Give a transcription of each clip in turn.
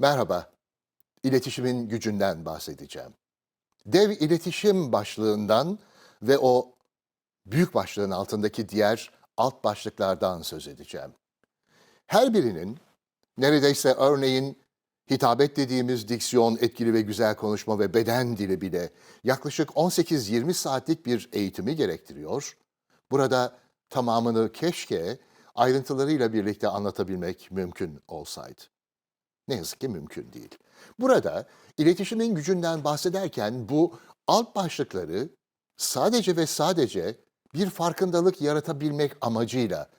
Merhaba, iletişimin gücünden bahsedeceğim. Dev iletişim başlığından ve o büyük başlığın altındaki diğer alt başlıklardan söz edeceğim. Her birinin neredeyse örneğin hitabet dediğimiz diksiyon, etkili ve güzel konuşma ve beden dili bile yaklaşık 18-20 saatlik bir eğitimi gerektiriyor. Burada tamamını keşke ayrıntılarıyla birlikte anlatabilmek mümkün olsaydı. Ne yazık ki mümkün değil. Burada iletişimin gücünden bahsederken bu alt başlıkları sadece ve sadece bir farkındalık yaratabilmek amacıyla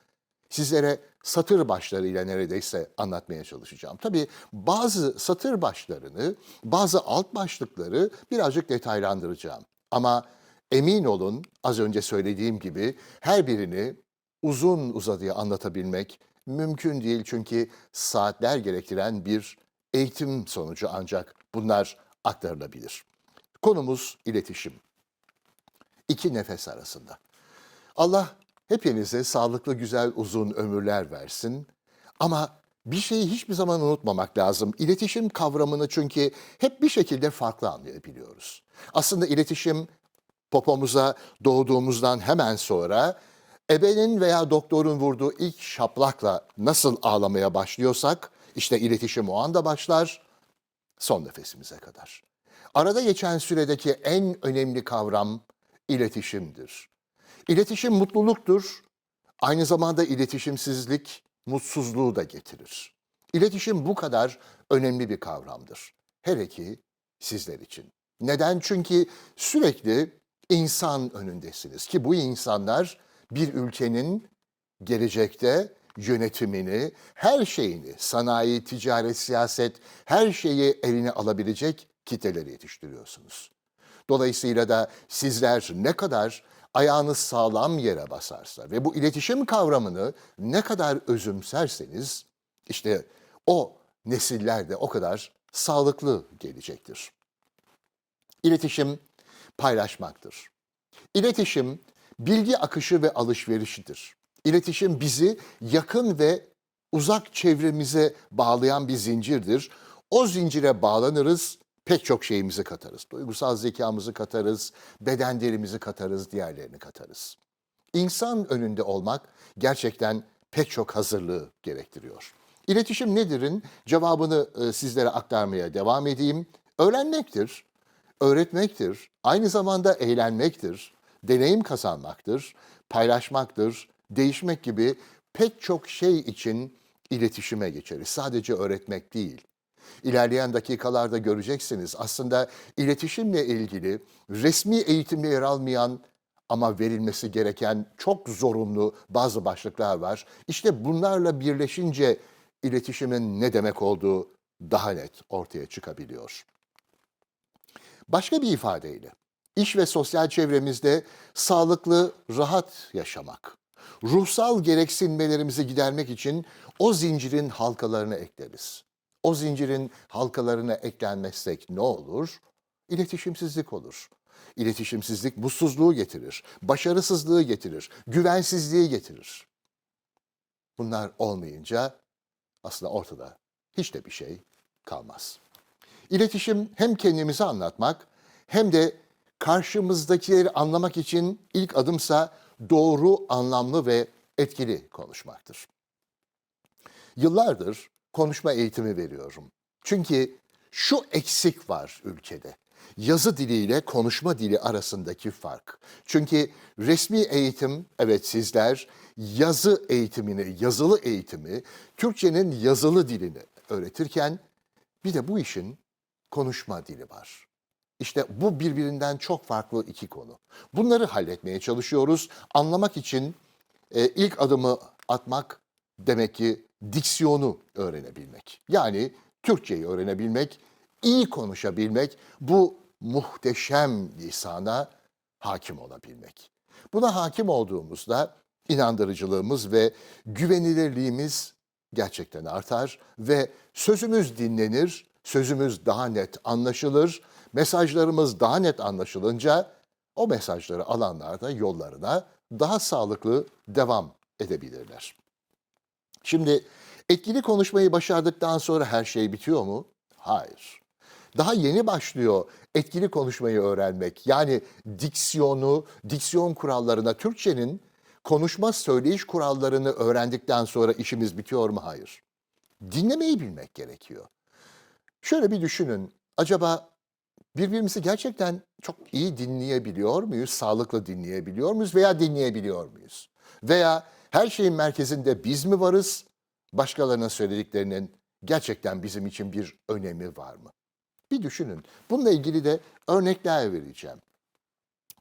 sizlere satır başlarıyla neredeyse anlatmaya çalışacağım. Tabii bazı satır başlarını, bazı alt başlıkları birazcık detaylandıracağım. Ama emin olun az önce söylediğim gibi her birini uzun uzadıya anlatabilmek mümkün değil çünkü saatler gerektiren bir eğitim sonucu ancak bunlar aktarılabilir. Konumuz iletişim. İki nefes arasında. Allah hepinize sağlıklı, güzel, uzun ömürler versin. Ama bir şeyi hiçbir zaman unutmamak lazım. İletişim kavramını çünkü hep bir şekilde farklı anlayabiliyoruz. Aslında iletişim popomuza doğduğumuzdan hemen sonra ebenin veya doktorun vurduğu ilk şaplakla nasıl ağlamaya başlıyorsak işte iletişim o anda başlar son nefesimize kadar. Arada geçen süredeki en önemli kavram iletişimdir. İletişim mutluluktur. Aynı zamanda iletişimsizlik mutsuzluğu da getirir. İletişim bu kadar önemli bir kavramdır. Hele ki sizler için. Neden? Çünkü sürekli insan önündesiniz ki bu insanlar bir ülkenin gelecekte yönetimini, her şeyini, sanayi, ticaret, siyaset, her şeyi eline alabilecek kitleleri yetiştiriyorsunuz. Dolayısıyla da sizler ne kadar ayağınız sağlam yere basarsa ve bu iletişim kavramını ne kadar özümserseniz işte o nesiller de o kadar sağlıklı gelecektir. İletişim paylaşmaktır. İletişim bilgi akışı ve alışverişidir. İletişim bizi yakın ve uzak çevremize bağlayan bir zincirdir. O zincire bağlanırız, pek çok şeyimizi katarız. Duygusal zekamızı katarız, bedenlerimizi katarız, diğerlerini katarız. İnsan önünde olmak gerçekten pek çok hazırlığı gerektiriyor. İletişim nedir'in cevabını e, sizlere aktarmaya devam edeyim. Öğrenmektir, öğretmektir, aynı zamanda eğlenmektir, deneyim kazanmaktır, paylaşmaktır, değişmek gibi pek çok şey için iletişime geçeriz. Sadece öğretmek değil. İlerleyen dakikalarda göreceksiniz aslında iletişimle ilgili resmi eğitimde yer almayan ama verilmesi gereken çok zorunlu bazı başlıklar var. İşte bunlarla birleşince iletişimin ne demek olduğu daha net ortaya çıkabiliyor. Başka bir ifadeyle iş ve sosyal çevremizde sağlıklı, rahat yaşamak, ruhsal gereksinmelerimizi gidermek için o zincirin halkalarını ekleriz. O zincirin halkalarına eklenmezsek ne olur? İletişimsizlik olur. İletişimsizlik mutsuzluğu getirir, başarısızlığı getirir, güvensizliği getirir. Bunlar olmayınca aslında ortada hiç de bir şey kalmaz. İletişim hem kendimizi anlatmak hem de karşımızdakileri anlamak için ilk adımsa doğru, anlamlı ve etkili konuşmaktır. Yıllardır konuşma eğitimi veriyorum. Çünkü şu eksik var ülkede. Yazı diliyle konuşma dili arasındaki fark. Çünkü resmi eğitim, evet sizler yazı eğitimini, yazılı eğitimi, Türkçenin yazılı dilini öğretirken bir de bu işin konuşma dili var. İşte bu birbirinden çok farklı iki konu. Bunları halletmeye çalışıyoruz. Anlamak için e, ilk adımı atmak demek ki diksiyonu öğrenebilmek. Yani Türkçeyi öğrenebilmek, iyi konuşabilmek, bu muhteşem lisana hakim olabilmek. Buna hakim olduğumuzda inandırıcılığımız ve güvenilirliğimiz gerçekten artar ve sözümüz dinlenir, sözümüz daha net anlaşılır, mesajlarımız daha net anlaşılınca o mesajları alanlar da yollarına daha sağlıklı devam edebilirler. Şimdi Etkili konuşmayı başardıktan sonra her şey bitiyor mu? Hayır. Daha yeni başlıyor etkili konuşmayı öğrenmek. Yani diksiyonu, diksiyon kurallarına, Türkçenin konuşma söyleyiş kurallarını öğrendikten sonra işimiz bitiyor mu? Hayır. Dinlemeyi bilmek gerekiyor. Şöyle bir düşünün. Acaba birbirimizi gerçekten çok iyi dinleyebiliyor muyuz? Sağlıklı dinleyebiliyor muyuz veya dinleyebiliyor muyuz? Veya her şeyin merkezinde biz mi varız? Başkalarının söylediklerinin gerçekten bizim için bir önemi var mı? Bir düşünün. Bununla ilgili de örnekler vereceğim.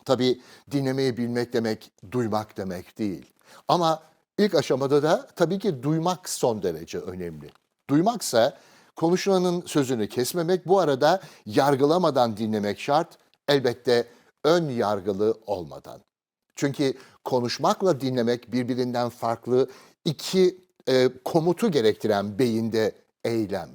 Tabii dinlemeyi bilmek demek duymak demek değil. Ama ilk aşamada da tabii ki duymak son derece önemli. Duymaksa konuşulanın sözünü kesmemek, bu arada yargılamadan dinlemek şart. Elbette ön yargılı olmadan. Çünkü konuşmakla dinlemek birbirinden farklı iki e, komutu gerektiren beyinde eylem.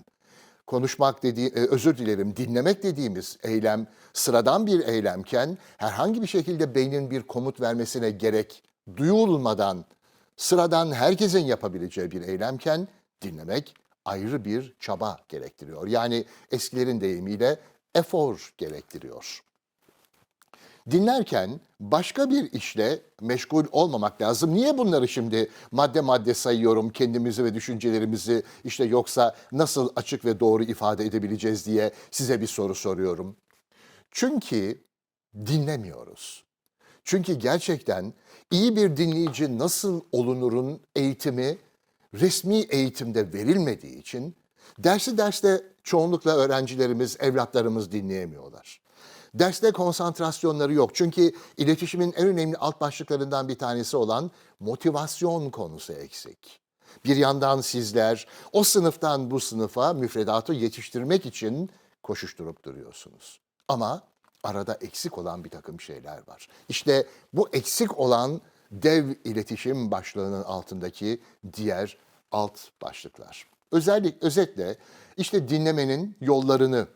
Konuşmak dediği, e, özür dilerim, dinlemek dediğimiz eylem sıradan bir eylemken herhangi bir şekilde beynin bir komut vermesine gerek duyulmadan sıradan herkesin yapabileceği bir eylemken dinlemek ayrı bir çaba gerektiriyor. Yani eskilerin deyimiyle efor gerektiriyor. Dinlerken başka bir işle meşgul olmamak lazım. Niye bunları şimdi madde madde sayıyorum kendimizi ve düşüncelerimizi işte yoksa nasıl açık ve doğru ifade edebileceğiz diye size bir soru soruyorum. Çünkü dinlemiyoruz. Çünkü gerçekten iyi bir dinleyici nasıl olunurun eğitimi resmi eğitimde verilmediği için dersi derste çoğunlukla öğrencilerimiz, evlatlarımız dinleyemiyorlar. Derste konsantrasyonları yok. Çünkü iletişimin en önemli alt başlıklarından bir tanesi olan motivasyon konusu eksik. Bir yandan sizler o sınıftan bu sınıfa müfredatı yetiştirmek için koşuşturup duruyorsunuz. Ama arada eksik olan bir takım şeyler var. İşte bu eksik olan dev iletişim başlığının altındaki diğer alt başlıklar. Özellikle özetle işte dinlemenin yollarını,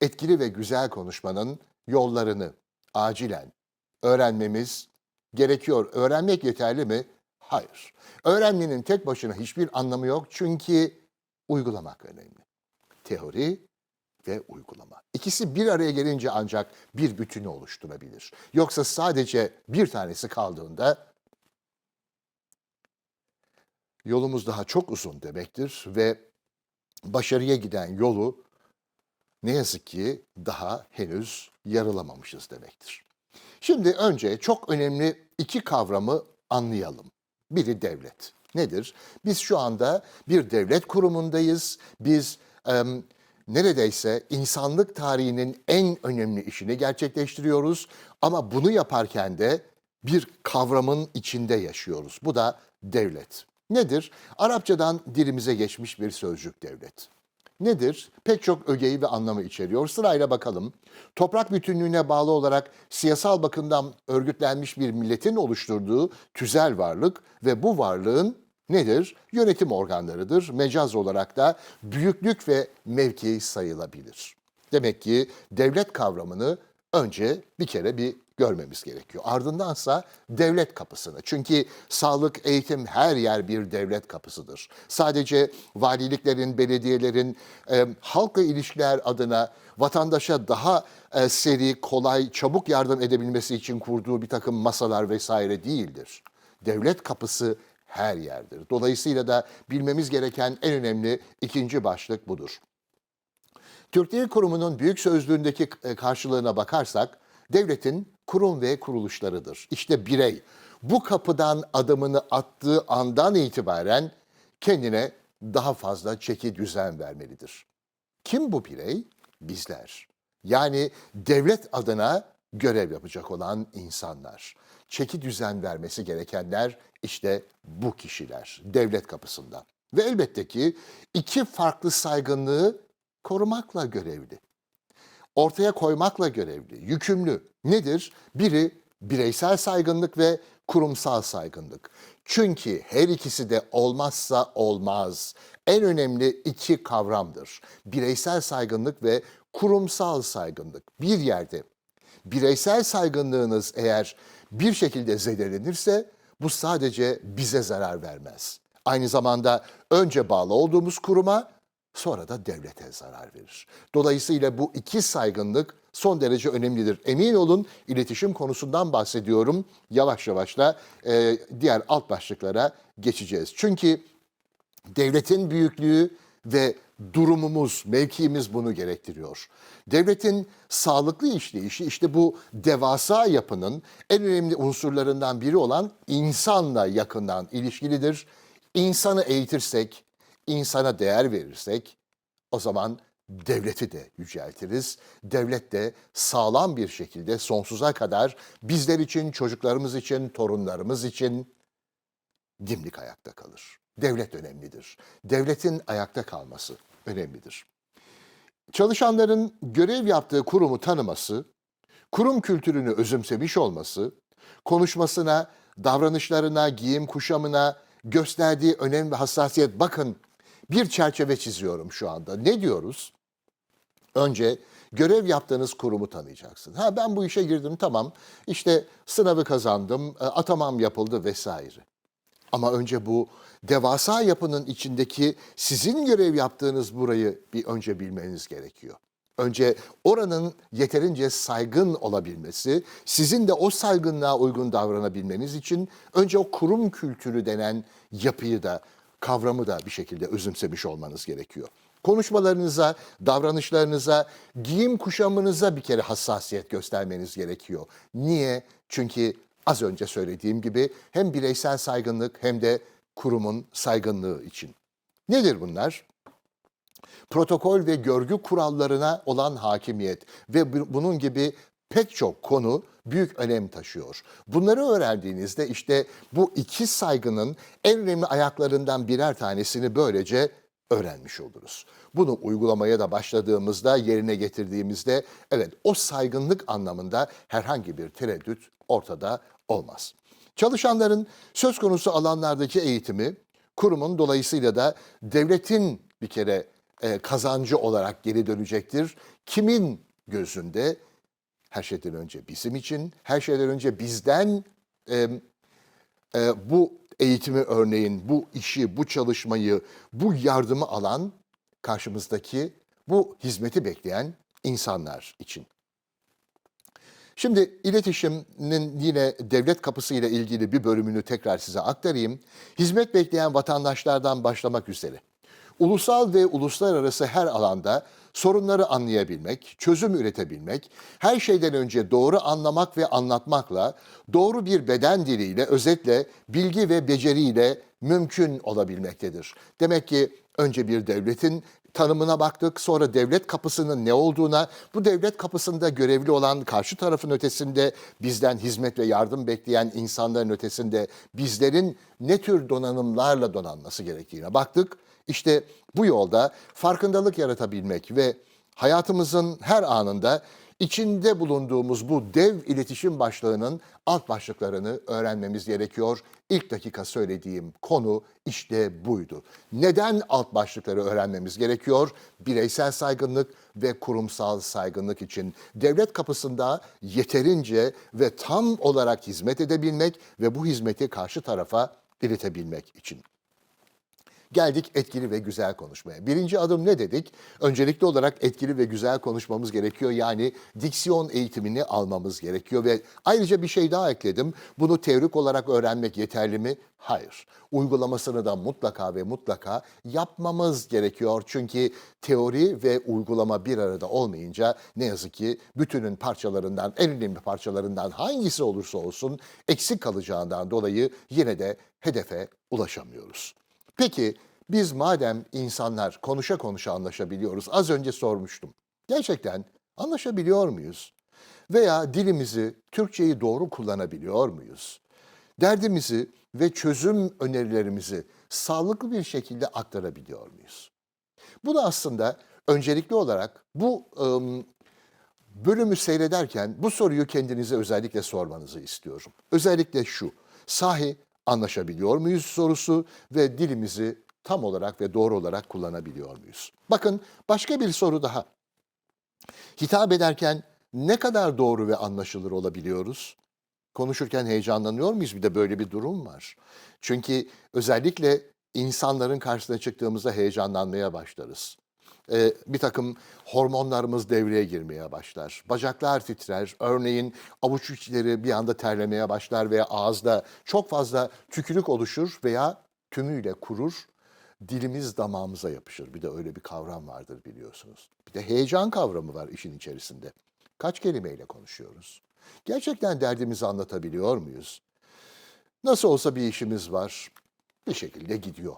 etkili ve güzel konuşmanın yollarını acilen öğrenmemiz gerekiyor. Öğrenmek yeterli mi? Hayır. Öğrenmenin tek başına hiçbir anlamı yok çünkü uygulamak önemli. Teori ve uygulama. İkisi bir araya gelince ancak bir bütünü oluşturabilir. Yoksa sadece bir tanesi kaldığında yolumuz daha çok uzun demektir ve başarıya giden yolu ne yazık ki daha henüz yarılamamışız demektir. Şimdi önce çok önemli iki kavramı anlayalım. Biri devlet. Nedir? Biz şu anda bir devlet kurumundayız. Biz em, neredeyse insanlık tarihinin en önemli işini gerçekleştiriyoruz. Ama bunu yaparken de bir kavramın içinde yaşıyoruz. Bu da devlet. Nedir? Arapçadan dilimize geçmiş bir sözcük devlet. Nedir? Pek çok ögeyi ve anlamı içeriyor. Sırayla bakalım. Toprak bütünlüğüne bağlı olarak siyasal bakımdan örgütlenmiş bir milletin oluşturduğu tüzel varlık ve bu varlığın nedir? Yönetim organlarıdır. Mecaz olarak da büyüklük ve mevki sayılabilir. Demek ki devlet kavramını önce bir kere bir görmemiz gerekiyor. Ardındansa devlet kapısını. Çünkü sağlık, eğitim her yer bir devlet kapısıdır. Sadece valiliklerin, belediyelerin e, halkla ilişkiler adına vatandaşa daha e, seri, kolay, çabuk yardım edebilmesi için kurduğu bir takım masalar vesaire değildir. Devlet kapısı her yerdir. Dolayısıyla da bilmemiz gereken en önemli ikinci başlık budur. Türk Dil Kurumu'nun büyük sözlüğündeki e, karşılığına bakarsak, devletin kurum ve kuruluşlarıdır. İşte birey bu kapıdan adımını attığı andan itibaren kendine daha fazla çeki düzen vermelidir. Kim bu birey? Bizler. Yani devlet adına görev yapacak olan insanlar. Çeki düzen vermesi gerekenler işte bu kişiler devlet kapısında. Ve elbette ki iki farklı saygınlığı korumakla görevli. Ortaya koymakla görevli, yükümlü. Nedir? Biri bireysel saygınlık ve kurumsal saygınlık. Çünkü her ikisi de olmazsa olmaz. En önemli iki kavramdır. Bireysel saygınlık ve kurumsal saygınlık. Bir yerde bireysel saygınlığınız eğer bir şekilde zedelenirse bu sadece bize zarar vermez. Aynı zamanda önce bağlı olduğumuz kuruma sonra da devlete zarar verir. Dolayısıyla bu iki saygınlık son derece önemlidir. Emin olun iletişim konusundan bahsediyorum. Yavaş yavaş da e, diğer alt başlıklara geçeceğiz. Çünkü devletin büyüklüğü ve durumumuz, mevkiimiz bunu gerektiriyor. Devletin sağlıklı işleyişi işte bu devasa yapının en önemli unsurlarından biri olan insanla yakından ilişkilidir. İnsanı eğitirsek, insana değer verirsek o zaman devleti de yüceltiriz. Devlet de sağlam bir şekilde sonsuza kadar bizler için, çocuklarımız için, torunlarımız için dimdik ayakta kalır. Devlet önemlidir. Devletin ayakta kalması önemlidir. Çalışanların görev yaptığı kurumu tanıması, kurum kültürünü özümsemiş olması, konuşmasına, davranışlarına, giyim kuşamına gösterdiği önem ve hassasiyet bakın bir çerçeve çiziyorum şu anda. Ne diyoruz? Önce görev yaptığınız kurumu tanıyacaksın. Ha ben bu işe girdim tamam. İşte sınavı kazandım, e, atamam yapıldı vesaire. Ama önce bu devasa yapının içindeki sizin görev yaptığınız burayı bir önce bilmeniz gerekiyor. Önce oranın yeterince saygın olabilmesi, sizin de o saygınlığa uygun davranabilmeniz için önce o kurum kültürü denen yapıyı da, kavramı da bir şekilde özümsemiş olmanız gerekiyor. Konuşmalarınıza, davranışlarınıza, giyim kuşamınıza bir kere hassasiyet göstermeniz gerekiyor. Niye? Çünkü az önce söylediğim gibi hem bireysel saygınlık hem de kurumun saygınlığı için. Nedir bunlar? Protokol ve görgü kurallarına olan hakimiyet ve bu- bunun gibi pek çok konu büyük önem taşıyor. Bunları öğrendiğinizde işte bu iki saygının en önemli ayaklarından birer tanesini böylece öğrenmiş oluruz. Bunu uygulamaya da başladığımızda, yerine getirdiğimizde evet o saygınlık anlamında herhangi bir tereddüt ortada olmaz. Çalışanların söz konusu alanlardaki eğitimi kurumun dolayısıyla da devletin bir kere e, kazancı olarak geri dönecektir. Kimin gözünde? Her şeyden önce bizim için, her şeyden önce bizden e, e, bu eğitimi örneğin, bu işi, bu çalışmayı, bu yardımı alan karşımızdaki bu hizmeti bekleyen insanlar için. Şimdi iletişimin yine devlet kapısı ile ilgili bir bölümünü tekrar size aktarayım. Hizmet bekleyen vatandaşlardan başlamak üzere. Ulusal ve uluslararası her alanda sorunları anlayabilmek, çözüm üretebilmek, her şeyden önce doğru anlamak ve anlatmakla, doğru bir beden diliyle, özetle bilgi ve beceriyle mümkün olabilmektedir. Demek ki önce bir devletin tanımına baktık. Sonra devlet kapısının ne olduğuna, bu devlet kapısında görevli olan karşı tarafın ötesinde bizden hizmet ve yardım bekleyen insanların ötesinde bizlerin ne tür donanımlarla donanması gerektiğine baktık. İşte bu yolda farkındalık yaratabilmek ve hayatımızın her anında içinde bulunduğumuz bu dev iletişim başlığının alt başlıklarını öğrenmemiz gerekiyor. İlk dakika söylediğim konu işte buydu. Neden alt başlıkları öğrenmemiz gerekiyor? Bireysel saygınlık ve kurumsal saygınlık için devlet kapısında yeterince ve tam olarak hizmet edebilmek ve bu hizmeti karşı tarafa iletebilmek için. Geldik etkili ve güzel konuşmaya. Birinci adım ne dedik? Öncelikli olarak etkili ve güzel konuşmamız gerekiyor. Yani diksiyon eğitimini almamız gerekiyor ve ayrıca bir şey daha ekledim. Bunu teorik olarak öğrenmek yeterli mi? Hayır. Uygulamasını da mutlaka ve mutlaka yapmamız gerekiyor. Çünkü teori ve uygulama bir arada olmayınca ne yazık ki bütünün parçalarından, en önemli parçalarından hangisi olursa olsun eksik kalacağından dolayı yine de hedefe ulaşamıyoruz. Peki biz madem insanlar konuşa konuşa anlaşabiliyoruz, az önce sormuştum. Gerçekten anlaşabiliyor muyuz? Veya dilimizi, Türkçeyi doğru kullanabiliyor muyuz? Derdimizi ve çözüm önerilerimizi sağlıklı bir şekilde aktarabiliyor muyuz? Bu da aslında öncelikli olarak bu ım, bölümü seyrederken bu soruyu kendinize özellikle sormanızı istiyorum. Özellikle şu, sahi anlaşabiliyor muyuz sorusu ve dilimizi tam olarak ve doğru olarak kullanabiliyor muyuz? Bakın başka bir soru daha. Hitap ederken ne kadar doğru ve anlaşılır olabiliyoruz? Konuşurken heyecanlanıyor muyuz? Bir de böyle bir durum var. Çünkü özellikle insanların karşısına çıktığımızda heyecanlanmaya başlarız. Ee, bir takım hormonlarımız devreye girmeye başlar. Bacaklar titrer. Örneğin avuç içleri bir anda terlemeye başlar veya ağızda çok fazla tükürük oluşur veya tümüyle kurur. Dilimiz damağımıza yapışır. Bir de öyle bir kavram vardır biliyorsunuz. Bir de heyecan kavramı var işin içerisinde. Kaç kelimeyle konuşuyoruz? Gerçekten derdimizi anlatabiliyor muyuz? Nasıl olsa bir işimiz var. Bir şekilde gidiyor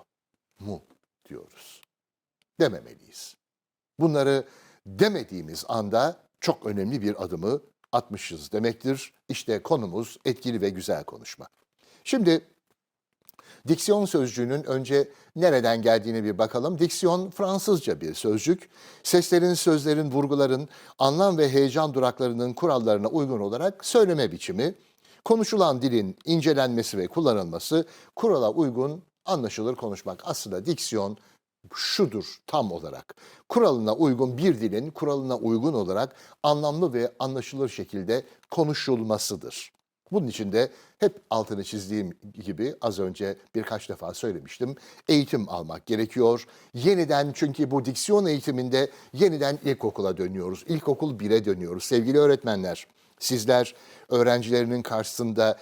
mu diyoruz. Dememeliyiz. Bunları demediğimiz anda çok önemli bir adımı atmışız demektir. İşte konumuz etkili ve güzel konuşma. Şimdi diksiyon sözcüğünün önce nereden geldiğine bir bakalım. Diksiyon Fransızca bir sözcük. Seslerin, sözlerin, vurguların, anlam ve heyecan duraklarının kurallarına uygun olarak söyleme biçimi, konuşulan dilin incelenmesi ve kullanılması, kurala uygun anlaşılır konuşmak. Aslında diksiyon şudur tam olarak. Kuralına uygun bir dilin kuralına uygun olarak anlamlı ve anlaşılır şekilde konuşulmasıdır. Bunun için de hep altını çizdiğim gibi az önce birkaç defa söylemiştim. Eğitim almak gerekiyor. Yeniden çünkü bu diksiyon eğitiminde yeniden ilkokula dönüyoruz. İlkokul 1'e dönüyoruz. Sevgili öğretmenler, sizler öğrencilerinin karşısında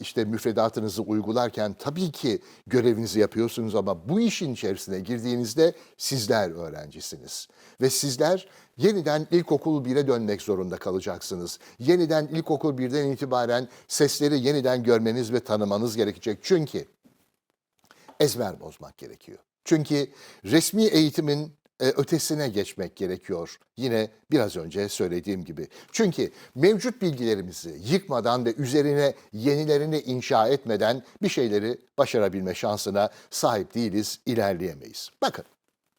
işte müfredatınızı uygularken tabii ki görevinizi yapıyorsunuz ama bu işin içerisine girdiğinizde sizler öğrencisiniz. Ve sizler yeniden ilkokul 1'e dönmek zorunda kalacaksınız. Yeniden ilkokul 1'den itibaren sesleri yeniden görmeniz ve tanımanız gerekecek. Çünkü ezber bozmak gerekiyor. Çünkü resmi eğitimin e, ötesine geçmek gerekiyor. Yine biraz önce söylediğim gibi. Çünkü mevcut bilgilerimizi yıkmadan ve üzerine yenilerini inşa etmeden bir şeyleri başarabilme şansına sahip değiliz, ilerleyemeyiz. Bakın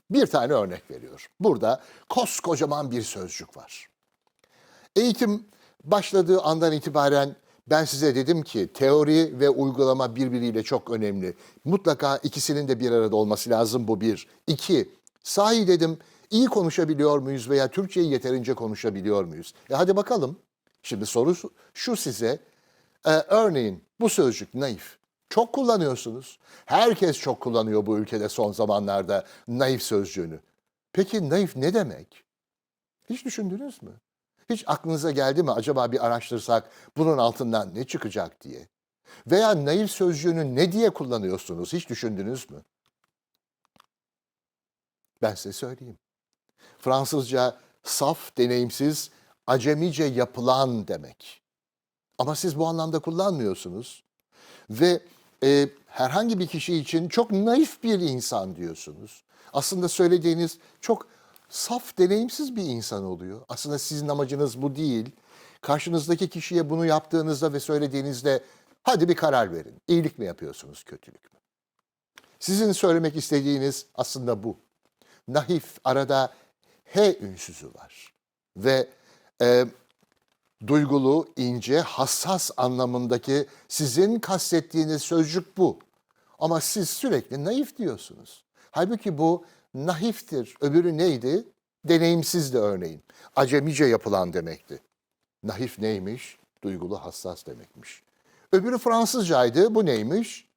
bir tane örnek veriyor. Burada koskocaman bir sözcük var. Eğitim başladığı andan itibaren ben size dedim ki teori ve uygulama birbiriyle çok önemli. Mutlaka ikisinin de bir arada olması lazım bu bir. İki, sahi dedim iyi konuşabiliyor muyuz veya Türkçeyi yeterince konuşabiliyor muyuz? E hadi bakalım. Şimdi soru şu- size. Ee, örneğin bu sözcük naif. Çok kullanıyorsunuz. Herkes çok kullanıyor bu ülkede son zamanlarda naif sözcüğünü. Peki naif ne demek? Hiç düşündünüz mü? Hiç aklınıza geldi mi acaba bir araştırsak bunun altından ne çıkacak diye? Veya naif sözcüğünü ne diye kullanıyorsunuz hiç düşündünüz mü? Ben size söyleyeyim. Fransızca saf, deneyimsiz, acemice yapılan demek. Ama siz bu anlamda kullanmıyorsunuz. Ve e, herhangi bir kişi için çok naif bir insan diyorsunuz. Aslında söylediğiniz çok saf, deneyimsiz bir insan oluyor. Aslında sizin amacınız bu değil. Karşınızdaki kişiye bunu yaptığınızda ve söylediğinizde hadi bir karar verin. İyilik mi yapıyorsunuz, kötülük mü? Sizin söylemek istediğiniz aslında bu. Naif arada H ünsüzü var. Ve e, duygulu, ince, hassas anlamındaki sizin kastettiğiniz sözcük bu. Ama siz sürekli naif diyorsunuz. Halbuki bu naiftir. Öbürü neydi? Deneyimsiz de örneğin. Acemice yapılan demekti. Naif neymiş? Duygulu, hassas demekmiş. Öbürü Fransızcaydı. Bu neymiş?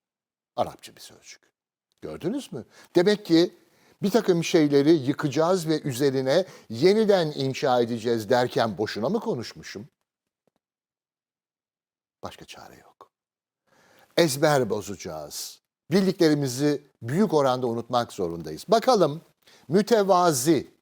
Arapça bir sözcük. Gördünüz mü? Demek ki bir takım şeyleri yıkacağız ve üzerine yeniden inşa edeceğiz derken boşuna mı konuşmuşum? Başka çare yok. Ezber bozacağız. Bildiklerimizi büyük oranda unutmak zorundayız. Bakalım mütevazi.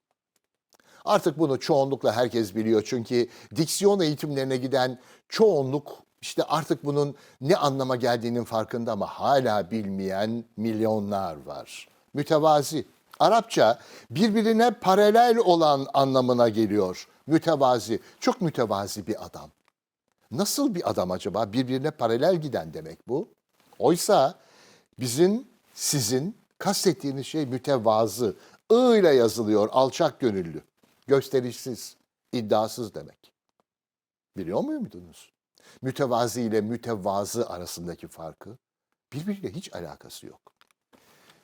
Artık bunu çoğunlukla herkes biliyor çünkü diksiyon eğitimlerine giden çoğunluk işte artık bunun ne anlama geldiğinin farkında ama hala bilmeyen milyonlar var. Mütevazi. Arapça birbirine paralel olan anlamına geliyor. Mütevazi. Çok mütevazi bir adam. Nasıl bir adam acaba? Birbirine paralel giden demek bu. Oysa bizim, sizin kastettiğiniz şey mütevazı. I ile yazılıyor, alçak gönüllü, gösterişsiz, iddiasız demek. Biliyor muydunuz? Mütevazi ile mütevazı arasındaki farkı birbiriyle hiç alakası yok.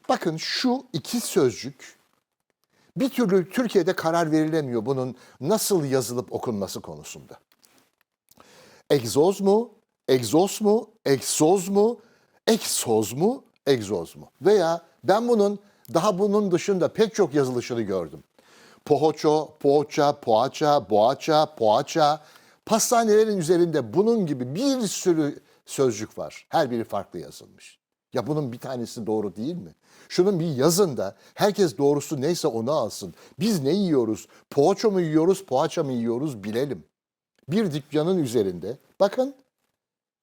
Bakın şu iki sözcük bir türlü Türkiye'de karar verilemiyor bunun nasıl yazılıp okunması konusunda. Egzoz mu, egzoz mu, egzoz mu, egzoz mu, egzoz mu? Veya ben bunun daha bunun dışında pek çok yazılışını gördüm. Pohoço, poğaça, poğaça, boğaça, poğaça. Pastanelerin üzerinde bunun gibi bir sürü sözcük var. Her biri farklı yazılmış. Ya bunun bir tanesi doğru değil mi? Şunun bir yazın da herkes doğrusu neyse onu alsın. Biz ne yiyoruz? Poğaça mı yiyoruz, poğaça mı yiyoruz bilelim. Bir dükkanın üzerinde bakın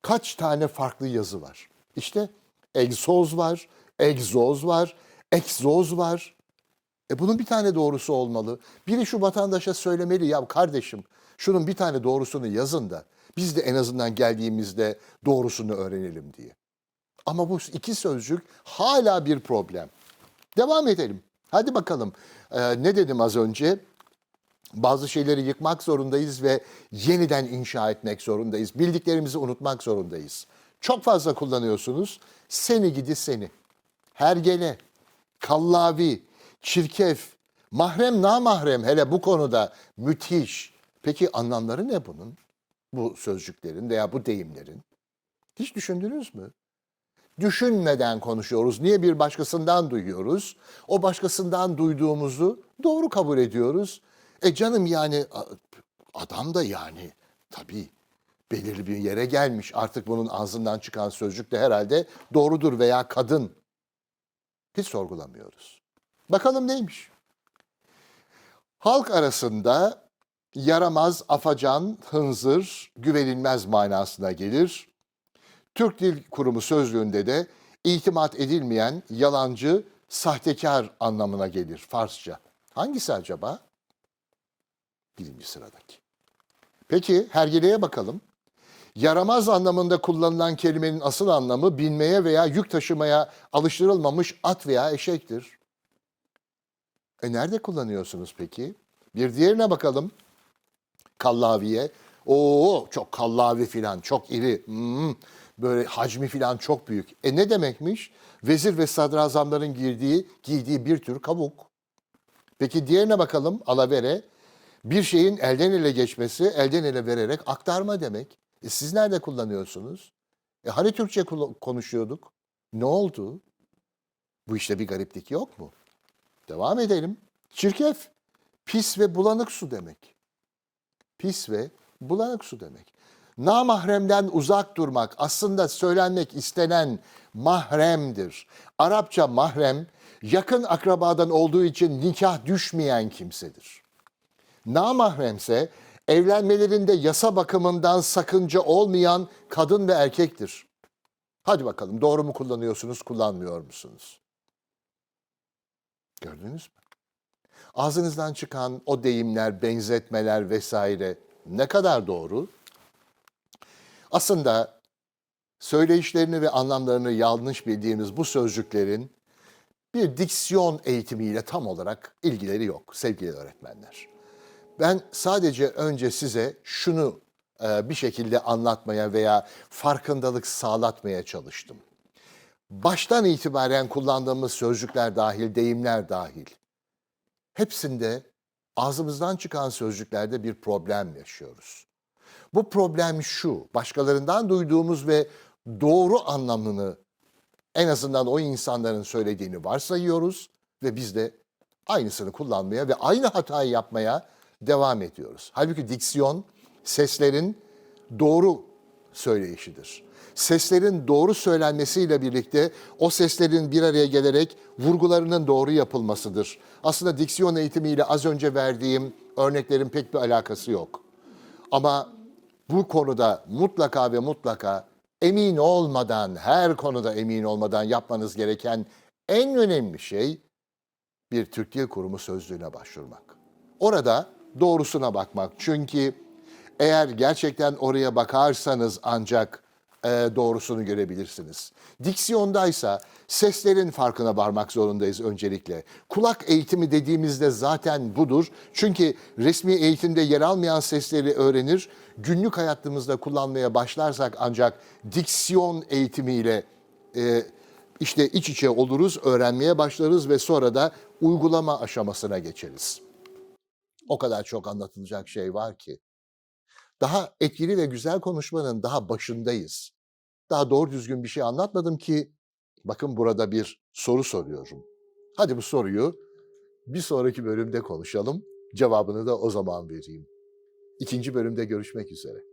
kaç tane farklı yazı var. İşte egzoz var, egzoz var, egzoz var. E bunun bir tane doğrusu olmalı. Biri şu vatandaşa söylemeli ya kardeşim şunun bir tane doğrusunu yazın da biz de en azından geldiğimizde doğrusunu öğrenelim diye. Ama bu iki sözcük hala bir problem. Devam edelim. Hadi bakalım. Ee, ne dedim az önce? Bazı şeyleri yıkmak zorundayız ve yeniden inşa etmek zorundayız. Bildiklerimizi unutmak zorundayız. Çok fazla kullanıyorsunuz. Seni gidi seni. Hergele, kallavi, çirkef, mahrem namahrem hele bu konuda müthiş. Peki anlamları ne bunun? Bu sözcüklerin veya bu deyimlerin. Hiç düşündünüz mü? Düşünmeden konuşuyoruz. Niye bir başkasından duyuyoruz? O başkasından duyduğumuzu doğru kabul ediyoruz. E canım yani adam da yani tabii belirli bir yere gelmiş. Artık bunun ağzından çıkan sözcük de herhalde doğrudur veya kadın. Hiç sorgulamıyoruz. Bakalım neymiş? Halk arasında yaramaz, afacan, hınzır, güvenilmez manasına gelir. Türk Dil Kurumu sözlüğünde de itimat edilmeyen, yalancı, sahtekar anlamına gelir Farsça. Hangisi acaba? Birinci sıradaki. Peki hergeleye bakalım. Yaramaz anlamında kullanılan kelimenin asıl anlamı binmeye veya yük taşımaya alıştırılmamış at veya eşektir. E nerede kullanıyorsunuz peki? Bir diğerine bakalım. Kallaviye. Oo çok kallavi filan, çok iri. Hmm, böyle hacmi filan çok büyük. E ne demekmiş? Vezir ve sadrazamların girdiği, giydiği bir tür kabuk. Peki diğerine bakalım. Alavere. Bir şeyin elden ele geçmesi, elden ele vererek aktarma demek. E siz nerede kullanıyorsunuz? E hani Türkçe konuşuyorduk? Ne oldu? Bu işte bir gariplik yok mu? Devam edelim. Çirkef, pis ve bulanık su demek. Pis ve bulanık su demek. Namahremden uzak durmak aslında söylenmek istenen mahremdir. Arapça mahrem yakın akrabadan olduğu için nikah düşmeyen kimsedir. Namahremse evlenmelerinde yasa bakımından sakınca olmayan kadın ve erkektir. Hadi bakalım doğru mu kullanıyorsunuz, kullanmıyor musunuz? Gördünüz mü? Ağzınızdan çıkan o deyimler, benzetmeler vesaire ne kadar doğru? Aslında söyleyişlerini ve anlamlarını yanlış bildiğimiz bu sözcüklerin bir diksiyon eğitimiyle tam olarak ilgileri yok sevgili öğretmenler. Ben sadece önce size şunu e, bir şekilde anlatmaya veya farkındalık sağlatmaya çalıştım. Baştan itibaren kullandığımız sözcükler dahil, deyimler dahil. Hepsinde ağzımızdan çıkan sözcüklerde bir problem yaşıyoruz. Bu problem şu, başkalarından duyduğumuz ve doğru anlamını en azından o insanların söylediğini varsayıyoruz ve biz de aynısını kullanmaya ve aynı hatayı yapmaya devam ediyoruz. Halbuki diksiyon seslerin doğru söyleyişidir. Seslerin doğru söylenmesiyle birlikte o seslerin bir araya gelerek vurgularının doğru yapılmasıdır. Aslında diksiyon eğitimiyle az önce verdiğim örneklerin pek bir alakası yok. Ama bu konuda mutlaka ve mutlaka emin olmadan, her konuda emin olmadan yapmanız gereken en önemli şey bir Türk Dil Kurumu sözlüğüne başvurmak. Orada doğrusuna bakmak. Çünkü eğer gerçekten oraya bakarsanız ancak e, doğrusunu görebilirsiniz. Diksiyondaysa seslerin farkına varmak zorundayız öncelikle. Kulak eğitimi dediğimizde zaten budur. Çünkü resmi eğitimde yer almayan sesleri öğrenir. Günlük hayatımızda kullanmaya başlarsak ancak diksiyon eğitimiyle e, işte iç içe oluruz, öğrenmeye başlarız ve sonra da uygulama aşamasına geçeriz. O kadar çok anlatılacak şey var ki. Daha etkili ve güzel konuşmanın daha başındayız. Daha doğru düzgün bir şey anlatmadım ki Bakın burada bir soru soruyorum. Hadi bu soruyu bir sonraki bölümde konuşalım. Cevabını da o zaman vereyim. İkinci bölümde görüşmek üzere.